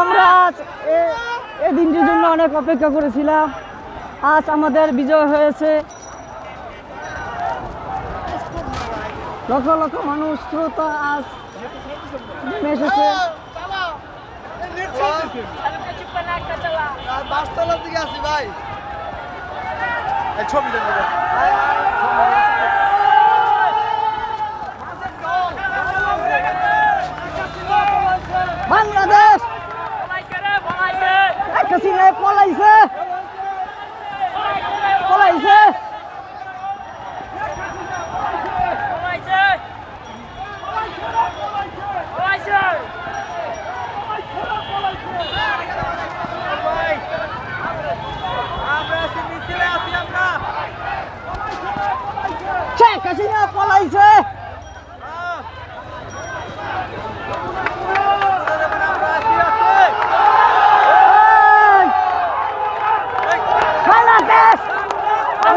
আমরা আজ এই দিনটির জন্য অনেক অপেক্ষা করেছিলাম। আজ আমাদের বিজয় হয়েছে। লক্ষ লক্ষ মানুষ শ্রোতা আজ এসেছে। বাসতলার দিকে আছি ভাই। ছবি। একটা পলাইছে। পলাইছে। পলাইছে।